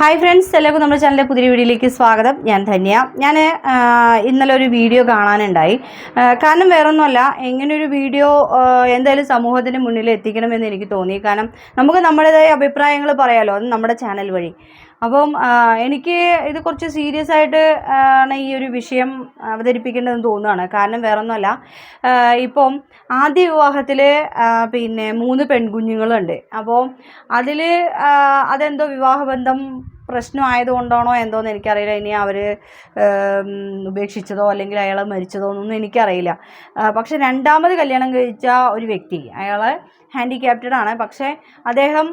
Hi friends എല്ലാവർക്കും നമ്മുടെ ചാനലിലെ പുതിയ വീഡിയോയിലേക്ക് സ്വാഗതം. ഞാൻ ധന്യ. ഞാൻ ഇന്നലെ ഒരു വീഡിയോ കാണാനുണ്ടായി. കാരണം വേറൊന്നുമല്ല എങ്ങനെയൊരു വീഡിയോ എന്തായാലും സമൂഹത്തിന് മുന്നിൽ എത്തിക്കണമെന്ന് എനിക്ക് തോന്നി. കാരണം നമുക്ക് നമ്മുടേതായ അഭിപ്രായങ്ങൾ പറയാമല്ലോ അത് നമ്മുടെ ചാനൽ വഴി. അപ്പം എനിക്ക് ഇത് കുറച്ച് സീരിയസ് ആയിട്ട് ആണ് ഈ ഒരു വിഷയം അവതരിപ്പിക്കേണ്ടതെന്ന് തോന്നുകയാണ് കാരണം വേറൊന്നുമല്ല ഇപ്പം ആദ്യ വിവാഹത്തിൽ പിന്നെ മൂന്ന് പെൺകുഞ്ഞുങ്ങളുണ്ട്. അപ്പോൾ അതിൽ അതെന്തോ വിവാഹബന്ധം പ്രശ്നമായതുകൊണ്ടാണോ എന്തോന്ന് എനിക്കറിയില്ല. ഇനി അവർ ഉപേക്ഷിച്ചതോ അല്ലെങ്കിൽ അയാൾ മരിച്ചതോ എന്നൊന്നും എനിക്കറിയില്ല. പക്ഷെ രണ്ടാമത് കല്യാണം കഴിച്ച ഒരു വ്യക്തി അയാൾ ഹാൻഡിക്യാപ്റ്റഡ് ആണ്. പക്ഷേ അദ്ദേഹം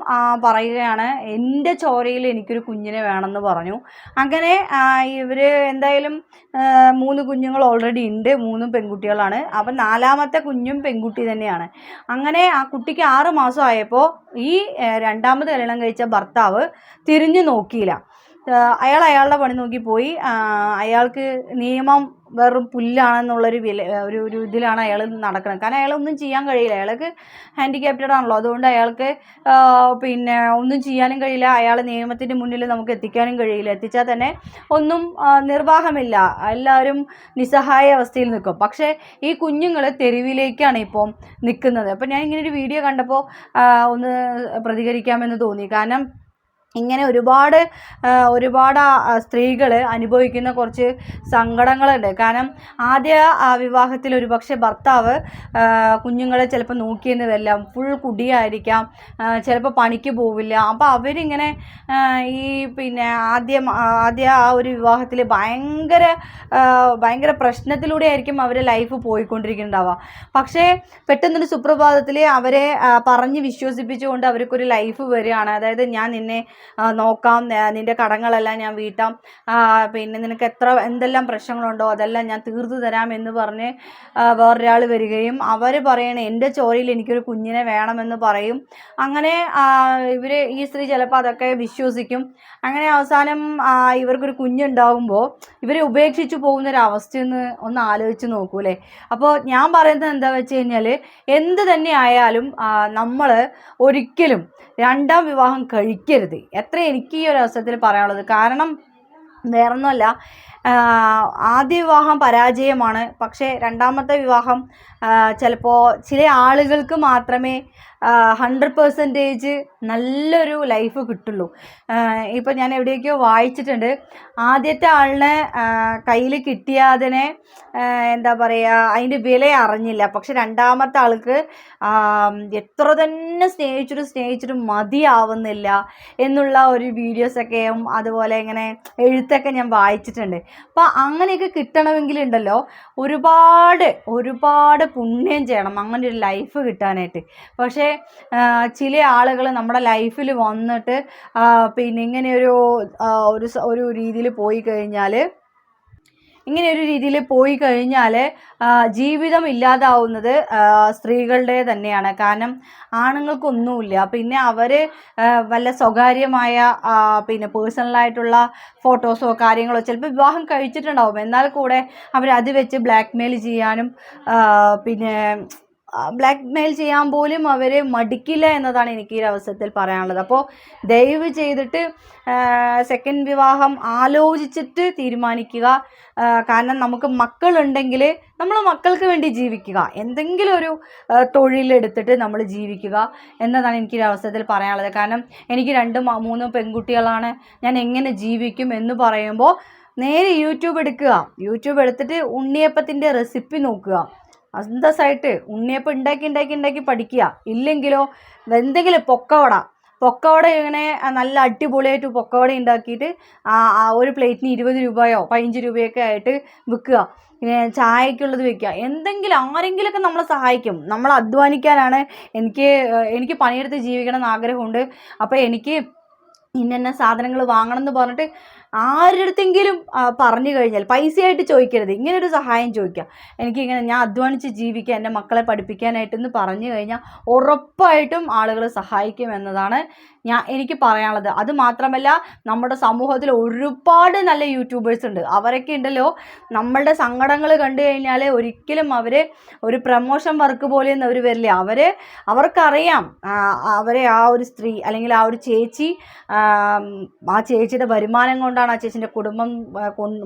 പറയുകയാണ് എന്റെ ചോരയിൽ എനിക്കൊരു കുഞ്ഞിനെ വേണമെന്ന് പറഞ്ഞു. അങ്ങനെ ഇവർ എന്തായാലും മൂന്ന് കുഞ്ഞുങ്ങൾ ഓൾറെഡി ഉണ്ട്. മൂന്നും പെൺകുട്ടികളാണ്. അപ്പം നാലാമത്തെ കുഞ്ഞും പെൺകുട്ടി തന്നെയാണ്. അങ്ങനെ ആ കുട്ടിക്ക് ആറ് മാസം ആയപ്പോൾ ഈ രണ്ടാമത് കല്യാണം കഴിച്ച ഭർത്താവ് തിരിഞ്ഞു നോക്കിയില്ല. അയാൾ അയാളുടെ പണി നോക്കി പോയി. അയാൾക്ക് നിയമം വെറും പുല്ലാണെന്നുള്ളൊരു വില ഒരു ഒരു ഇതിലാണ് അയാൾ നടക്കുന്നത് കാരണം അയാളൊന്നും ചെയ്യാൻ കഴിയില്ല. അയാൾക്ക് ഹാൻഡിക്യാപ്റ്റഡ് ആണല്ലോ. അതുകൊണ്ട് അയാൾക്ക് പിന്നെ ഒന്നും ചെയ്യാനും കഴിയില്ല. അയാൾ നിയമത്തിന്റെ മുന്നിൽ നമുക്ക് എത്തിക്കാനും കഴിയില്ല. എത്തിച്ചാൽ തന്നെ ഒന്നും നിർവാഹമില്ല. എല്ലാവരും നിസ്സഹായ അവസ്ഥയിൽ നിൽക്കും. പക്ഷേ ഈ കുഞ്ഞുങ്ങൾ തെരുവിലേക്കാണ് ഇപ്പം നിൽക്കുന്നത്. അപ്പം ഞാൻ ഇങ്ങനെ ഒരു വീഡിയോ കണ്ടപ്പോൾ ഒന്ന് പ്രതികരിക്കാമെന്ന് തോന്നി. കാരണം ഇങ്ങനെ ഒരുപാട് ഒരുപാട് സ്ത്രീകൾ അനുഭവിക്കുന്ന കുറച്ച് സങ്കടങ്ങളുണ്ട്. കാരണം ആദ്യ ആ വിവാഹത്തിൽ ഒരുപക്ഷെ ഭർത്താവ് കുഞ്ഞുങ്ങളെ ചിലപ്പോൾ നോക്കിയെന്ന് വരില്ല ഫുൾ കുടിയായിരിക്കാം ചിലപ്പോൾ പണിക്ക് പോവില്ല. അപ്പോൾ അവരിങ്ങനെ ഈ പിന്നെ ആദ്യം ആദ്യ ആ ഒരു വിവാഹത്തിൽ ഭയങ്കര ഭയങ്കര പ്രശ്നത്തിലൂടെ ആയിരിക്കും അവരെ ലൈഫ് പോയിക്കൊണ്ടിരിക്കുന്നുണ്ടാവുക. പക്ഷേ പെട്ടെന്നൊരു സുപ്രഭാതത്തിൽ അവരെ പറഞ്ഞ് വിശ്വസിപ്പിച്ചുകൊണ്ട് അവർക്കൊരു ലൈഫ് വരികയാണ്. അതായത് ഞാൻ നിന്നെ നോക്കാം നിന്റെ കടങ്ങളെല്ലാം ഞാൻ വീട്ടാം. പിന്നെ നിനക്ക് എത്ര എന്തെല്ലാം പ്രശ്നങ്ങളുണ്ടോ അതെല്ലാം ഞാൻ തീർത്തു തരാം എന്ന് പറഞ്ഞ് വേറൊരാൾ വരികയും അവർ പറയണേ എന്റെ ചോരയിൽ എനിക്കൊരു കുഞ്ഞിനെ വേണമെന്ന് പറയും. അങ്ങനെ ഇവർ ഈ സ്ത്രീ ചിലപ്പോൾ അതൊക്കെ വിശ്വസിക്കും. അങ്ങനെ അവസാനം ഇവർക്കൊരു കുഞ്ഞുണ്ടാകുമ്പോൾ ഇവരെ ഉപേക്ഷിച്ച് പോകുന്നൊരവസ്ഥയെന്ന് ഒന്ന് ആലോചിച്ച് നോക്കൂലേ. അപ്പോൾ ഞാൻ പറയുന്നത് എന്താ വെച്ച് കഴിഞ്ഞാൽ എന്ത് തന്നെ ആയാലും നമ്മൾ ഒരിക്കലും രണ്ടാം വിവാഹം കഴിക്കരുത്. എത്ര എനിക്ക് ഈ ഒരു അവസരത്തിൽ പറയാനുള്ളത്? കാരണം വേറൊന്നുമല്ല ആദ്യ വിവാഹം പരാജയമാണ്. പക്ഷേ രണ്ടാമത്തെ വിവാഹം ചിലപ്പോൾ ചില ആളുകൾക്ക് മാത്രമേ ഹൺഡ്രഡ് പെർസെന്റേജ് നല്ലൊരു ലൈഫ് കിട്ടുള്ളൂ. ഇപ്പം ഞാൻ എവിടെയൊക്കെയോ വായിച്ചിട്ടുണ്ട്. ആദ്യത്തെ ആളിനെ കയ്യിൽ കിട്ടിയാതിനെ എന്താ പറയുക അതിന്റെ വില അറിഞ്ഞില്ല. പക്ഷെ രണ്ടാമത്തെ ആൾക്ക് എത്ര തന്നെ സ്നേഹിച്ചിട്ടും സ്നേഹിച്ചിട്ടും മതിയാവുന്നില്ല എന്നുള്ള ഒരു വീഡിയോസൊക്കെയും അതുപോലെ ഇങ്ങനെ എഴുത്തൊക്കെ ഞാൻ വായിച്ചിട്ടുണ്ട്. അപ്പോൾ അങ്ങനെയൊക്കെ കിട്ടണമെങ്കിലുണ്ടല്ലോ ഒരുപാട് ഒരുപാട് പുണ്യം ചെയ്യണം. അങ്ങനെ ഒരു ലൈഫ് കിട്ടാനായിട്ട്. പക്ഷേ ചില ആളുകൾ നമ്മുടെ ലൈഫിൽ വന്നിട്ട് പിന്നെ ഇങ്ങനെ ഒരു ഒരു രീതിയിൽ പോയി കഴിഞ്ഞാൽ ഇങ്ങനെ ഒരു രീതിയിൽ പോയി കഴിഞ്ഞാൽ ജീവിതം ഇല്ലാതാവുന്നത് സ്ത്രീകളുടെ തന്നെയാണ്. കാരണം ആണുങ്ങൾക്കൊന്നുമില്ല. പിന്നെ അവർ വല്ല സ്വകാര്യമായ പിന്നെ പേഴ്സണലായിട്ടുള്ള ഫോട്ടോസോ കാര്യങ്ങളോ ചിലപ്പോൾ വിവാഹം കഴിച്ചിട്ടുണ്ടാവും. എന്നാൽ കൂടെ അവർ അത് വെച്ച് ബ്ലാക്ക് മെയിൽ ചെയ്യാനും പിന്നെ ബ്ലാക്ക് മെയിൽ ചെയ്യാൻ പോലും അവർ മടിക്കില്ല എന്നതാണ് എനിക്ക് ഈ അവസരത്തിൽ പറയാനുള്ളത്. അപ്പോൾ ദയവ് ചെയ്തിട്ട് സെക്കൻഡ് വിവാഹം ആലോചിച്ചിട്ട് തീരുമാനിക്കുക. കാരണം നമുക്ക് മക്കളുണ്ടെങ്കിൽ നമ്മൾ മക്കൾക്ക് വേണ്ടി ജീവിക്കുക. എന്തെങ്കിലും ഒരു തൊഴിലെടുത്തിട്ട് നമ്മൾ ജീവിക്കുക എന്നതാണ് എനിക്ക് ഈ അവസരത്തിൽ പറയാനുള്ളത്. കാരണം എനിക്ക് രണ്ട് മൂന്ന് പെൺകുട്ടികളാണ്. ഞാൻ എങ്ങനെ ജീവിക്കും എന്ന് പറയുമ്പോൾ നേരെ യൂട്യൂബ് എടുക്കുക. യൂട്യൂബ് എടുത്തിട്ട് ഉണ്ണിയപ്പത്തിന്റെ റെസിപ്പി നോക്കുക. അന്തസ്സായിട്ട് ഉണ്ണിയപ്പം ഉണ്ടാക്കി ഉണ്ടാക്കി ഉണ്ടാക്കി പഠിക്കുക. ഇല്ലെങ്കിലോ എന്തെങ്കിലും പൊക്കവട. പൊക്കവട ഇങ്ങനെ നല്ല അടിപൊളിയായിട്ട് പൊക്കവട ഉണ്ടാക്കിയിട്ട് ആ ഒരു പ്ലേറ്റിന് ഇരുപത് രൂപയോ പതിനഞ്ച് രൂപയൊക്കെ ആയിട്ട് വിൽക്കുക. പിന്നെ ചായക്കുള്ളത് വെക്കുക. എന്തെങ്കിലും ആരെങ്കിലുമൊക്കെ നമ്മളെ സഹായിക്കും. നമ്മൾ അധ്വാനിക്കാനാണ് എനിക്ക് എനിക്ക് പണിയെടുത്ത് ജീവിക്കണം എന്ന് ആഗ്രഹമുണ്ട്. അപ്പോൾ എനിക്ക് ഇന്ന സാധനങ്ങൾ വാങ്ങണം എന്ന് പറഞ്ഞിട്ട് ആരുടെ അടുത്തെങ്കിലും ആ, പറഞ്ഞു കഴിഞ്ഞാൽ പൈസയായിട്ട് ചോദിക്കരുത്. ഇങ്ങനെ ഒരു സഹായം ചോദിക്കുക എനിക്കിങ്ങനെ ഞാൻ അധ്വാനിച്ച് ജീവിക്കുക എന്റെ മക്കളെ പഠിപ്പിക്കാനായിട്ടെന്ന് പറഞ്ഞു കഴിഞ്ഞാൽ ഉറപ്പായിട്ടും ആളുകൾ സഹായിക്കും എന്നതാണ് ഞാൻ എനിക്ക് പറയാനുള്ളത്. അത് മാത്രമല്ല നമ്മുടെ സമൂഹത്തിൽ ഒരുപാട് നല്ല യൂട്യൂബേഴ്സ് ഉണ്ട്. അവരൊക്കെ ഉണ്ടല്ലോ നമ്മളുടെ സങ്കടങ്ങൾ കണ്ടു കഴിഞ്ഞാൽ ഒരിക്കലും അവർ ഒരു പ്രമോഷൻ വർക്ക് പോലെയൊന്നും അവർ വരില്ല. അവർ അവർക്കറിയാം അവരെ ആ ഒരു സ്ത്രീ അല്ലെങ്കിൽ ആ ഒരു ചേച്ചി ആ, ചേച്ചിയുടെ വരുമാനം കൊണ്ടാണ് ആ ചേച്ചിന്റെ കുടുംബം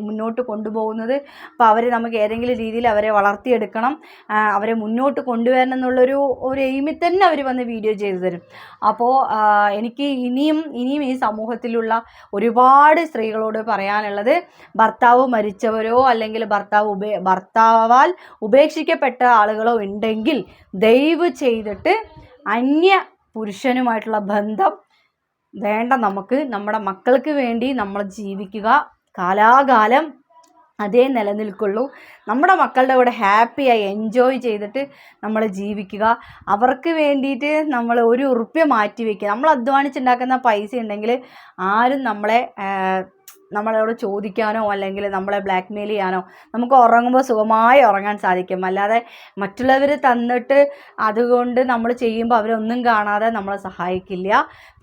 മുന്നോട്ട് കൊണ്ടുപോകുന്നത്. അപ്പോൾ അവർ നമുക്ക് ഏതെങ്കിലും രീതിയിൽ അവരെ വളർത്തിയെടുക്കണം. അവരെ മുന്നോട്ട് കൊണ്ടുവരണം എന്നുള്ളൊരു ഒരു എയിമിൽ തന്നെ അവർ വന്ന് വീഡിയോ ചെയ്തു തരും. അപ്പോൾ എനിക്ക് ഇനിയും ഇനിയും ഈ സമൂഹത്തിലുള്ള ഒരുപാട് സ്ത്രീകളോട് പറയാനുള്ളത് ഭർത്താവ് മരിച്ചവരോ അല്ലെങ്കിൽ ഭർത്താവ് ഉപേ ഭർത്താവാൽ ഉപേക്ഷിക്കപ്പെട്ട ആളുകളോ ഉണ്ടെങ്കിൽ ദയവ് ചെയ്തിട്ട് അന്യ പുരുഷനുമായിട്ടുള്ള ബന്ധം വേണ്ട നമുക്ക് നമ്മുടെ മക്കൾക്ക് വേണ്ടി നമ്മൾ ജീവിക്കുക. കാലാകാലം അതേ നിലനിൽക്കുള്ളൂ. നമ്മുടെ മക്കളുടെ കൂടെ ഹാപ്പിയായി എൻജോയ് ചെയ്തിട്ട് നമ്മൾ ജീവിക്കുക. അവർക്ക് വേണ്ടിയിട്ട് നമ്മൾ ഒരു ഉറുപ്പ്യ മാറ്റി വയ്ക്കുക നമ്മൾ അധ്വാനിച്ചുണ്ടാക്കുന്ന പൈസ ഉണ്ടെങ്കിൽ ആരും നമ്മളെ നമ്മളോട് ചോദിക്കാനോ അല്ലെങ്കിൽ നമ്മളെ ബ്ലാക്ക് മെയിൽ ചെയ്യാനോ നമുക്ക് ഉറങ്ങുമ്പോൾ സുഖമായി ഉറങ്ങാൻ സാധിക്കും. അല്ലാതെ മറ്റുള്ളവർ തന്നിട്ട് അതുകൊണ്ട് നമ്മൾ ചെയ്യുമ്പോൾ അവരൊന്നും കാണാതെ നമ്മളെ സഹായിക്കില്ല.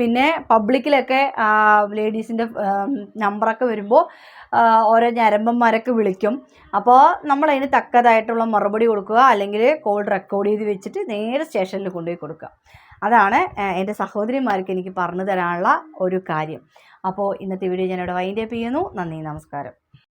പിന്നെ പബ്ലിക്കിലൊക്കെ ലേഡീസിന്റെ നമ്പറൊക്കെ വരുമ്പോൾ ഓരോ ഞരമ്പന്മാരൊക്കെ വിളിക്കും. അപ്പോൾ നമ്മളതിന് തക്കതായിട്ടുള്ള മറുപടി കൊടുക്കുക അല്ലെങ്കിൽ കോൾ റെക്കോർഡ് ചെയ്ത് വെച്ചിട്ട് നേരെ സ്റ്റേഷനിൽ കൊണ്ടുപോയി കൊടുക്കുക. അതാണ് എന്റെ സഹോദരിമാർക്ക് എനിക്ക് പറഞ്ഞു തരാനുള്ള ഒരു കാര്യം. അപ്പോൾ ഇന്നത്തെ വീഡിയോ ഞാനിവിടെ വൈൻഡ് അപ്പ് ചെയ്യുന്നു. നന്ദി നമസ്കാരം.